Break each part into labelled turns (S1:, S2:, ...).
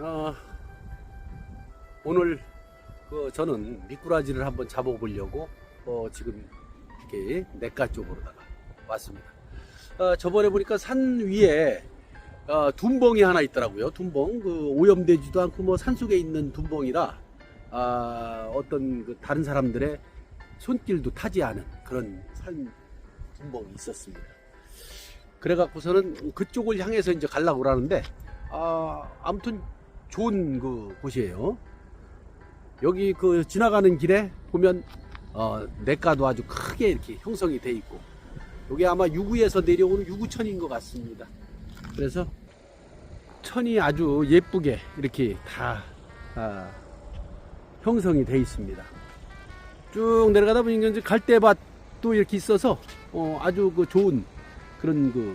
S1: 어, 오늘 그 저는 미꾸라지를 한번 잡아보려고 어, 지금 이렇게 냇가 쪽으로다가 왔습니다. 어, 저번에 보니까 산 위에 어, 둔벙이 하나 있더라고요. 둔벙 그 오염되지도 않고 뭐 산속에 있는 둔벙이라 아, 어떤 그 다른 사람들의 손길도 타지 않은 그런 산 둔벙이 있었습니다. 그래갖고서는 그쪽을 향해서 이제 가려고 그러는데 아, 아무튼 좋은 그 곳이에요. 여기 그 지나가는 길에 보면 어, 냇가도 아주 크게 이렇게 형성이 돼 있고 여기 아마 유구에서 내려오는 유구천인 것 같습니다. 그래서 천이 아주 예쁘게 이렇게 다 아, 형성이 돼 있습니다. 쭉 내려가다 보니까 이제 갈대밭도 이렇게 있어서 어, 아주 그 좋은 그런 그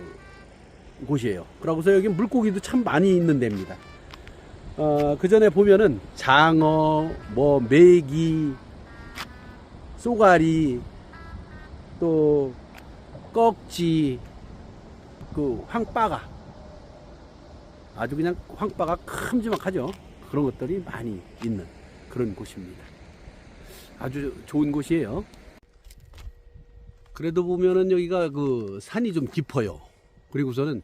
S1: 곳이에요. 그러고서 여기 물고기도 참 많이 있는 데입니다. 어, 그 전에 보면은 장어, 뭐 메기, 쏘가리, 또 꺽지, 그 황바가 아주 그냥 황바가 큼지막하죠. 그런 것들이 많이 있는 그런 곳입니다. 아주 좋은 곳이에요. 그래도 보면은 여기가 그 산이 좀 깊어요. 그리고서는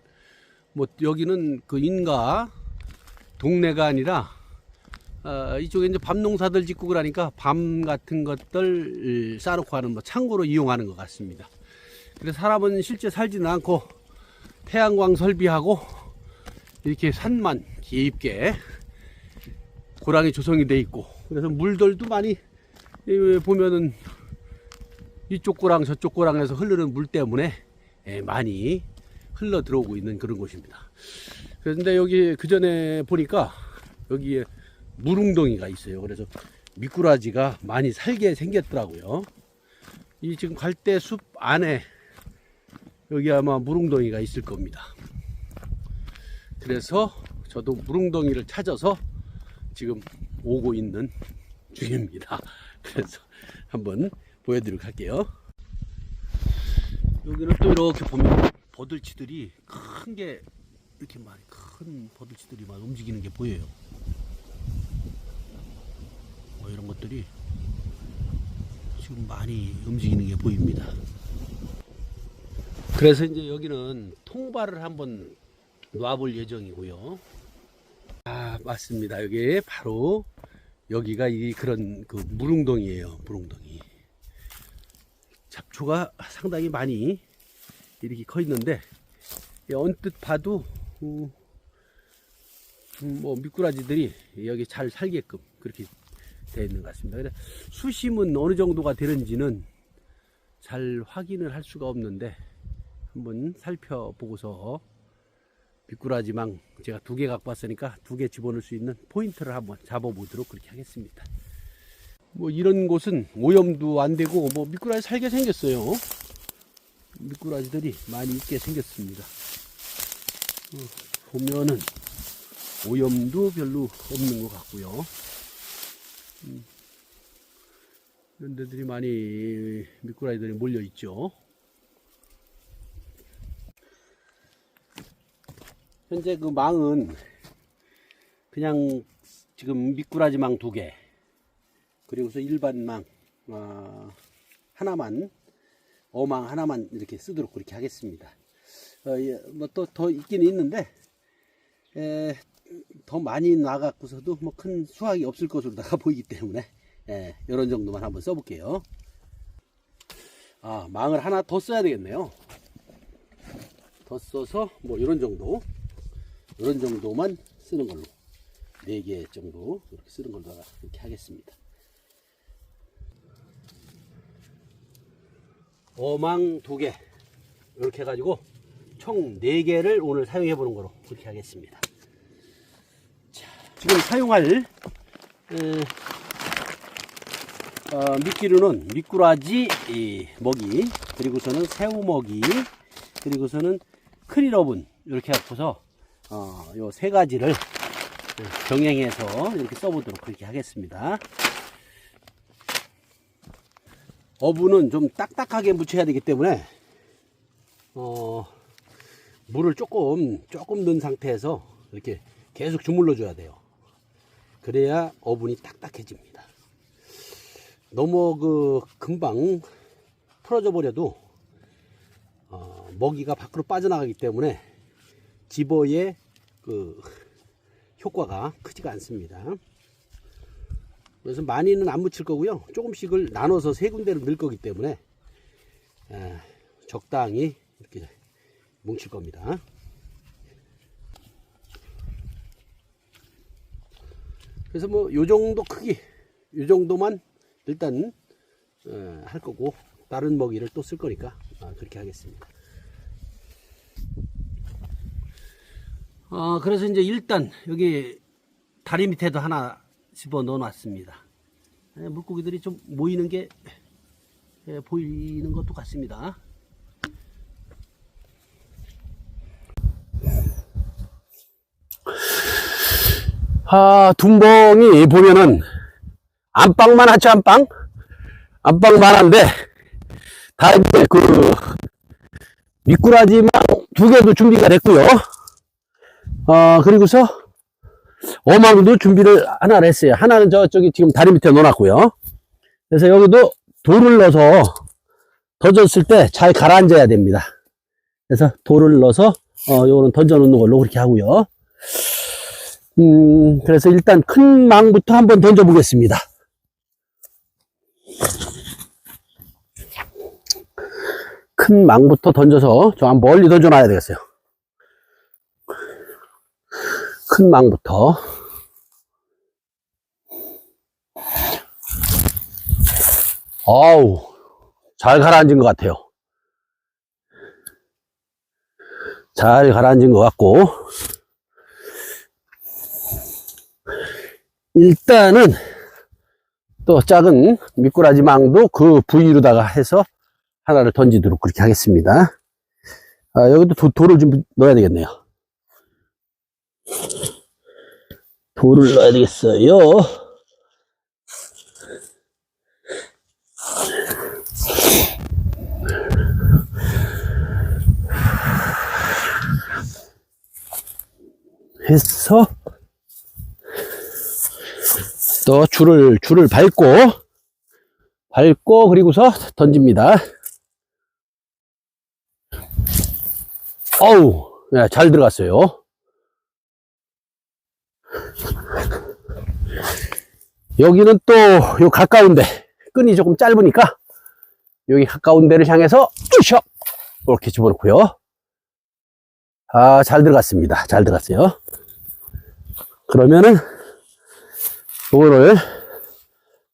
S1: 뭐 여기는 그 인가 동네가 아니라 어, 이쪽에 이제 밤 농사들 짓고 그러니까 밤 같은 것들 싸놓고 하는 뭐 창고로 이용하는 것 같습니다. 그래서 사람은 실제 살지는 않고 태양광 설비하고 이렇게 산만 깊게 고랑이 조성이 돼 있고 그래서 물들도 많이 이 보면은 이쪽 고랑 저쪽 고랑에서 흐르는 물 때문에 예, 많이 흘러 들어오고 있는 그런 곳입니다. 그런데 여기 그 전에 보니까 여기에 물웅덩이가 있어요. 그래서 미꾸라지가 많이 살게 생겼더라고요. 이 지금 갈대 숲 안에 여기 아마 물웅덩이가 있을 겁니다. 그래서 저도 물웅덩이를 찾아서 지금 오고 있는 중입니다. 그래서 한번 보여드리도록 할게요. 여기는 또 이렇게 보면 버들치들이 큰 게 이렇게 많이 큰 버들치들이 막 움직이는 게 보여요. 뭐 이런 것들이 지금 많이 움직이는 게 보입니다. 그래서 이제 여기는 통발을 한번 놔볼 예정이고요. 아 맞습니다. 여기 바로 여기가 이 그런 그 물웅덩이에요. 물웅덩이. 잡초가 상당히 많이 이렇게 커 있는데 예, 언뜻 봐도 음, 음, 뭐 미꾸라지들이 여기 잘 살게끔 그렇게 되어 있는 것 같습니다. 그래 수심은 어느 정도가 되는지는 잘 확인을 할 수가 없는데 한번 살펴보고서 미꾸라지망 제가 두 개 갖고 왔으니까 두 개 집어넣을 수 있는 포인트를 한번 잡아보도록 그렇게 하겠습니다. 뭐 이런 곳은 오염도 안 되고 뭐 미꾸라지 살게 생겼어요. 미꾸라지들이 많이 있게 생겼습니다. 어, 보면은 오염도 별로 없는 것 같고요. 음, 이런 데들이 많이 미꾸라지들이 몰려 있죠. 현재 그 망은 그냥 지금 미꾸라지 망 두 개, 그리고서 일반 망 어, 하나만 어망 하나만 이렇게 쓰도록 그렇게 하겠습니다. 어, 뭐 또 더 있긴 있는데 에, 더 많이 나갖고서도 뭐 큰 수확이 없을 것으로 나가 보이기 때문에 예, 이런 정도만 한번 써볼게요. 아 망을 하나 더 써야 되겠네요. 더 써서 뭐 이런 정도, 이런 정도만 쓰는 걸로 네개 정도 이렇게 쓰는 걸로 이렇게 하겠습니다. 어망 두개 이렇게 해가지고 총네 개를 오늘 사용해 보는 거로 그렇게 하겠습니다. 자, 지금 사용할 에, 어, 미끼류는 미꾸라지 이, 먹이 그리고서는 새우 먹이 그리고서는 크릴어분 이렇게 갖고서 어, 요 세 가지를 병행해서 이렇게 써보도록 그렇게 하겠습니다. 어부는 좀 딱딱하게 묻혀야 되기 때문에 어, 물을 조금 조금 넣은 상태에서 이렇게 계속 주물러 줘야 돼요. 그래야 어분이 딱딱해집니다. 너무 그 금방 풀어져 버려도 어, 먹이가 밖으로 빠져나가기 때문에 집어의 그 효과가 크지가 않습니다. 그래서 많이는 안 묻힐 거고요. 조금씩을 나눠서 세 군데로 넣을 거기 때문에 에, 적당히 이렇게 뭉칠 겁니다. 그래서 뭐 요 정도 크기, 요 정도만 일단 어, 할 거고 다른 먹이를 또 쓸 거니까 아, 그렇게 하겠습니다. 어, 그래서 이제 일단 여기 다리 밑에도 하나 집어 넣어 놨습니다. 예, 물고기들이 좀 모이는 게 예, 보이는 것도 같습니다. 아, 둔벙이 보면은 안방만 하죠, 안방? 안방만 한데, 다 이제 그, 미꾸라지만 두 개도 준비가 됐고요. 어, 그리고서, 어망도 준비를 하나를 했어요. 하나는 저쪽이 지금 다리 밑에 놓아놨고요. 그래서 여기도 돌을 넣어서 던졌을 때 잘 가라앉아야 됩니다. 그래서 돌을 넣어서, 어, 요거는 던져놓는 걸로 그렇게 하고요. 음, 그래서 일단 큰 망부터 한번 던져 보겠습니다. 큰 망부터 던져서 저한 멀리 던져 놔야 되겠어요. 큰 망부터. 아우, 잘 가라앉은 것 같아요. 잘 가라앉은 것 같고, 일단은 또 작은 미꾸라지 망도 그 부위로다가 해서 하나를 던지도록 그렇게 하겠습니다. 아, 여기도 도, 돌을 좀 넣어야 되겠네요. 돌을 넣어야 되겠어요. 해서 또 줄을 줄을 밟고 밟고 그리고서 던집니다. 어우, 네, 잘 들어갔어요. 여기는 또 요 가까운데 끈이 조금 짧으니까 여기 가까운 데를 향해서 으쌰 이렇게 집어넣고요. 아, 잘 들어갔습니다. 잘 들어갔어요. 그러면은 이거를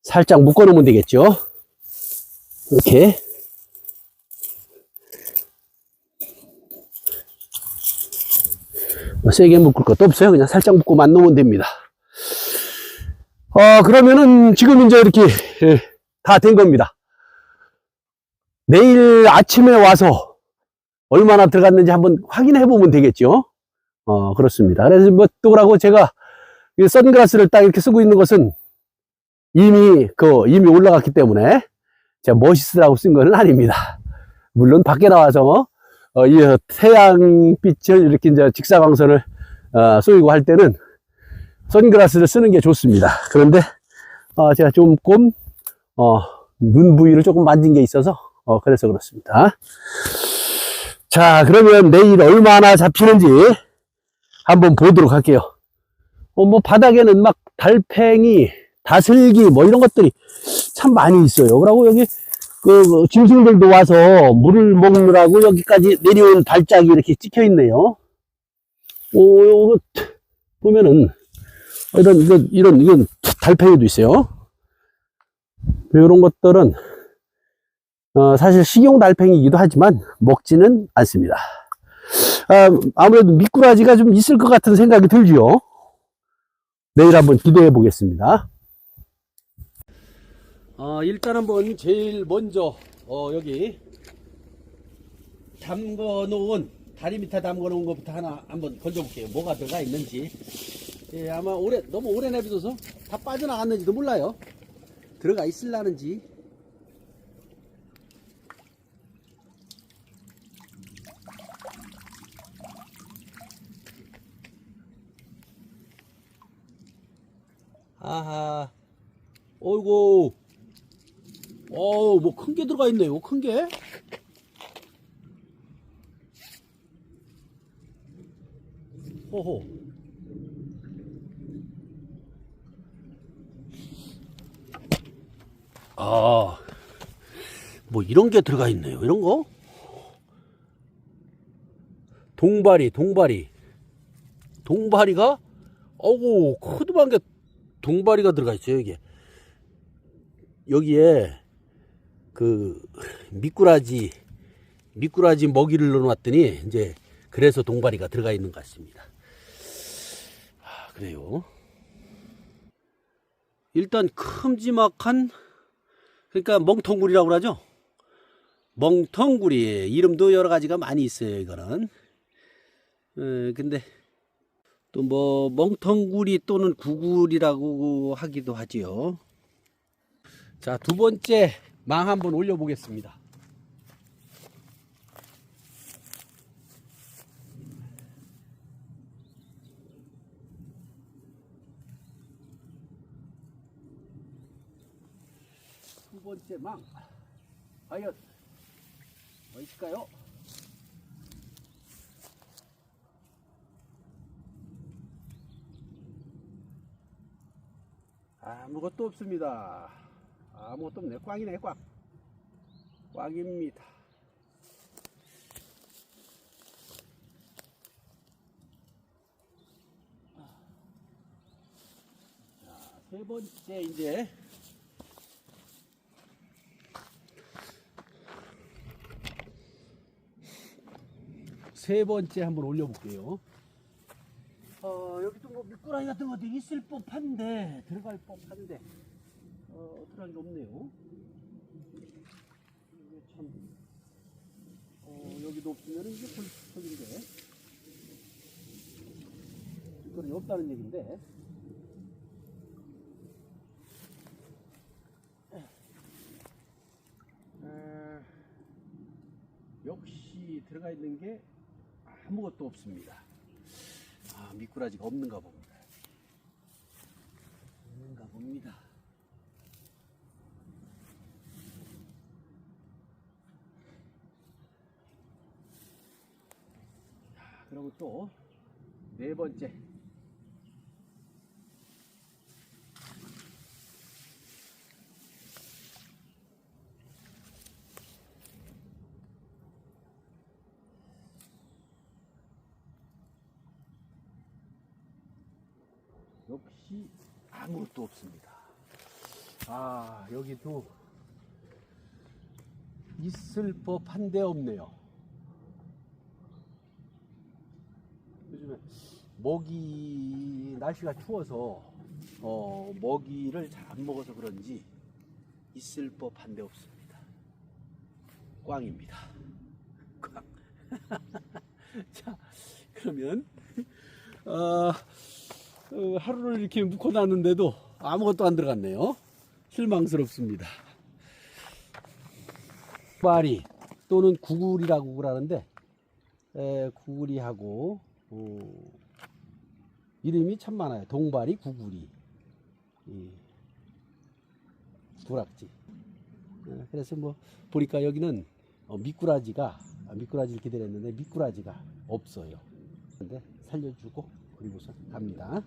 S1: 살짝 묶어 놓으면 되겠죠. 이렇게. 뭐 세게 묶을 것도 없어요. 그냥 살짝 묶고만 놓으면 됩니다. 어, 그러면은 지금 이제 이렇게 다 된 겁니다. 내일 아침에 와서 얼마나 들어갔는지 한번 확인해 보면 되겠죠. 어, 그렇습니다. 그래서 뭐, 또 그러고 제가 이 선글라스를 딱 이렇게 쓰고 있는 것은 이미 그 이미 올라갔기 때문에 제가 멋있으라고 쓴 거는 아닙니다. 물론 밖에 나와서 어, 이 태양빛을 이렇게 이제 직사광선을 어, 쏘이고 할 때는 선글라스를 쓰는 게 좋습니다. 그런데 어, 제가 조금 어, 눈 부위를 조금 만진 게 있어서 어, 그래서 그렇습니다. 자 그러면 내일 얼마나 잡히는지 한번 보도록 할게요. 어, 뭐 바닥에는 막 달팽이, 다슬기 뭐 이런 것들이 참 많이 있어요. 그러고 여기 그, 그 짐승들도 와서 물을 먹느라고 여기까지 내려온 발짝이 이렇게 찍혀 있네요. 오, 요거 보면은 이런 이런 이런 이건 달팽이도 있어요. 이런 것들은 어, 사실 식용 달팽이이기도 하지만 먹지는 않습니다. 아, 아무래도 미꾸라지가 좀 있을 것 같은 생각이 들지요. 내일 한번 기대해 보겠습니다. 어, 일단 한번 제일 먼저 어, 여기 담궈 놓은 다리 밑에 담궈 놓은 것부터 하나 한번 건져 볼게요. 뭐가 들어가 있는지. 예, 아마 오래 너무 오래 내비둬서 다 빠져나갔는지도 몰라요. 들어가 있을라는지. 아하. 어이구. 어우, 뭐 큰 게 들어가 있네요. 큰 게. 호호. 아, 뭐 이런 게 들어가 있네요. 이런 거? 동바리, 동바리. 동바리가, 어우, 크드만 게 동바리가 들어가 있어요, 여기에. 여기에, 그, 미꾸라지, 미꾸라지 먹이를 넣어놨더니, 이제, 그래서 동바리가 들어가 있는 것 같습니다. 아, 그래요. 일단 큼지막한, 그러니까 멍텅구리라고 그러죠? 멍텅구리. 이름도 여러 가지가 많이 있어요, 이거는. 어, 근데, 또 뭐 멍텅구리 또는 구구리라고 하기도 하지요. 자, 두 번째 망 한번 올려 보겠습니다. 두 번째 망. 과연 뭐 있을까요? 아무것도 없습니다. 아무것도 없네. 꽝이네, 꽝. 꽝입니다. 자, 세 번째 이제 세 번째 한번 올려볼게요. 어, 여기도 뭐 미꾸라지 같은 것도 있을 법한데 들어갈 법한데 어, 들어간 게 없네요. 이게 참 어, 여기도 없으면 이게 불편인데 미꾸라지 없다는 에, 역시 들어가 있는 게 아무것도 없습니다. 아, 미꾸라지가 없는가 봅니다. 없는가 봅니다. 자, 그리고 또 네 번째. 역시 아무것도 없습니다. 아, 여기도 있을 법한데 없네요. 요즘에 먹이 날씨가 추워서 어, 먹이를 잘 안 먹어서 그런지 있을 법한데 없습니다. 꽝입니다. 꽝. 자, 그러면 어, 어, 하루를 이렇게 묵혀놨는데도 아무것도 안 들어갔네요. 실망스럽습니다. 파리 또는 구글이라고 그러는데 에, 구글이하고 어, 이름이 참 많아요. 동바리, 구글이, 이, 구락지. 에, 그래서 뭐 보니까 여기는 어, 미꾸라지가 아, 미꾸라지를 기다렸는데 미꾸라지가 없어요. 근데 살려주고 그리고서 갑니다.